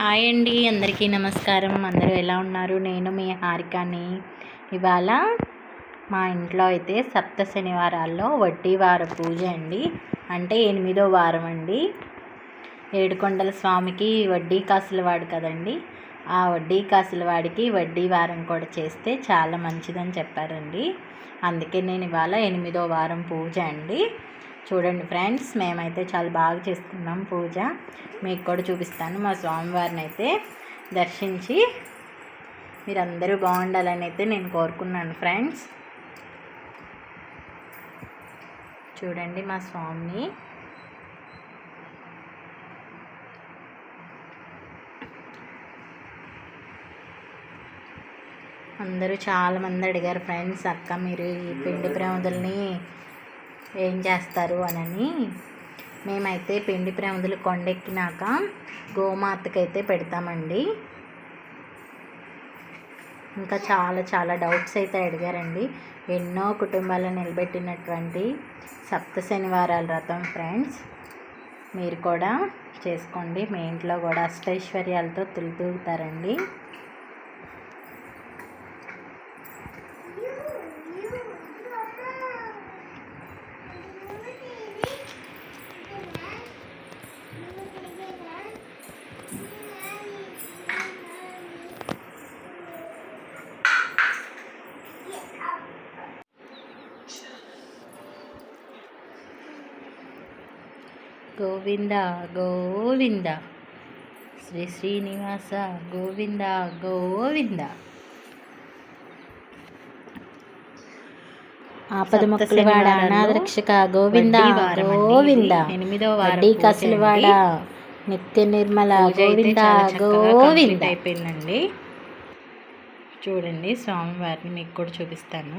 Hi అండి అందరికీ నమస్కారం. అందరూ ఎలా ఉన్నారు? నేను మీ హారికాని. ఇవాళ మా ఇంట్లో అయితే సప్త శనివారాల్లో వడ్డీ వార పూజ అండి. అంటే ఎనిమిదో వారం అండి. ఏడుకొండల స్వామికి వడ్డీ కాసుల వాడు కదండి. ఆ వడ్డీ కాసుల వాడికి వడ్డీ వారం కూడా చేస్తే చాలా మంచిదని చెప్పారండి. అందుకే నేను ఇవాళ ఎనిమిదో వారం పూజ అండి. చూడండి ఫ్రెండ్స్ మేమైతే చాలా బాగా చేసుకున్నాం పూజ. మీకు కూడా చూపిస్తాను. మా స్వామివారిని అయితే దర్శించి మీరందరూ బాగుండాలని అయితే నేను కోరుకున్నాను ఫ్రెండ్స్. చూడండి మా స్వామిని. అందరూ చాలామంది అడిగారు ఫ్రెండ్స్ అక్క మీరు ఈ పిండి ప్రమదల్ని ఏం చేస్తారు అనని మేమైతే పిండి ప్రమదులు కొండెక్కినాక గోమాతకైతే పెడతామండి. ఇంకా చాలా చాలా డౌట్స్ అయితే అడిగారండి. ఎన్నో కుటుంబాలను నిలబెట్టినటువంటి సప్త శనివారాల రథం ఫ్రెండ్స్. మీరు కూడా చేసుకోండి. మీ ఇంట్లో కూడా అష్టైశ్వర్యాలతో తులుతూగుతారండి గోవింద గోవింద. శ్రీ శ్రీనివాస గోవింద గోవింద. ఆపద మొక్కలవాడ అనాథరక్షక గోవింద గోవింద. ఎనిమిదో వడ్డీ కసులవాడ నిత్య నిర్మల గోవింద గోవింద. అయిపోయిందండి. చూడండి స్వామివారిని మీకు కూడా చూపిస్తాను.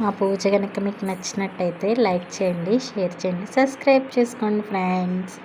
మా పూజ కనుక మీకు నచ్చినట్టయితే లైక్ చేయండి షేర్ చేయండి సబ్స్క్రైబ్ చేసుకోండి ఫ్రెండ్స్.